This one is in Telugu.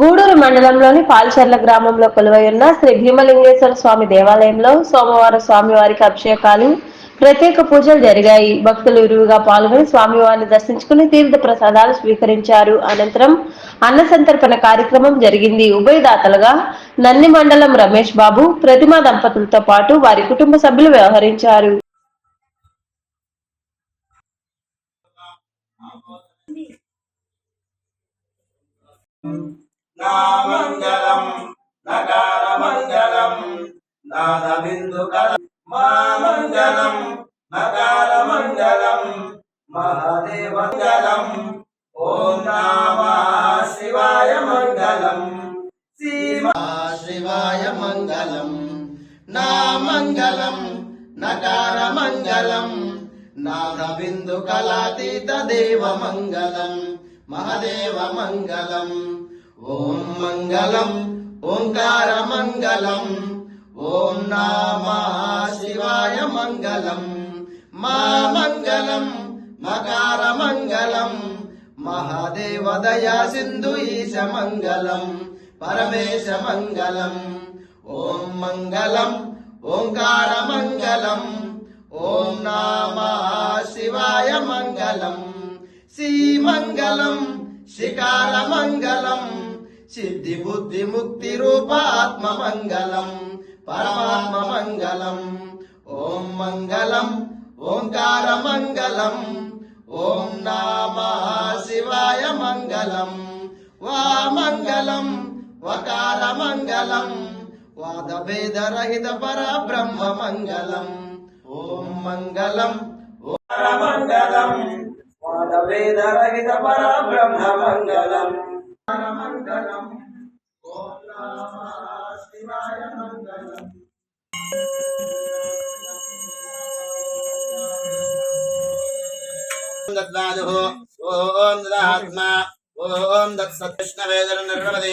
గూడూరు మండలంలోని పాల్చర్ల గ్రామంలో కొలువై ఉన్న శ్రీ భీమలింగేశ్వర స్వామి దేవాలయంలో సోమవారం స్వామివారికి అభిషేకాలు ప్రత్యేక పూజలు జరిగాయి. భక్తులు ఇరువుగా పాల్గొని స్వామివారిని దర్శించుకుని తీర్థ ప్రసాదాలు స్వీకరించారు. అనంతరం అన్న సంతర్పణ కార్యక్రమం జరిగింది. ఉభయదాతలుగా నంది మండలం రమేష్ బాబు ప్రతిమా దంపతులతో పాటు వారి కుటుంబ సభ్యులు వ్యవహరించారు. నామంగళం నకారమంగళం నాదబిందుకల మామంగళం నకారమంగళం మహాదేవంగళం ఓం నమ శివాయ మంగళం శివాయ మంగళం నా మంగళం నకార మంగళం నాదబిందు కళాతీత దేవ మంగళం మహదేవ మంగళం. ఓం మంగళం ఓంకార మంగళం ఓం నామ శివాయ మంగళం. మా మంగళం మకార మంగళం మహాదేవ దయా సింధు ఈశ మంగళం పరమేశ మంగళం. ఓం మంగళం ఓంకార మంగళం ఓం నామా శివాయ మంగళం. శ్రీమంగళం శికార మంగళం సిద్ధి బుద్ధి ముక్తి రూపాత్మ మంగళం పరమాత్మ మంగళం. ఓం మంగళం ఓంకార మంగళం ఓం నామ శివాయ మంగళం. వా మంగళం వకార మంగళం వాద భేద రహిత పర బ్రహ్మ మంగళం. ఓం మంగళం మంగళం వాద భేద రహిత పర బ్రహ్మ మంగళం. మంగళం ఓం నమ శివాయ మంగళం దత్వాదుః ఓం దదాత్మా ఓం దత్సత్కృష్ణ వేదన నిర్వదే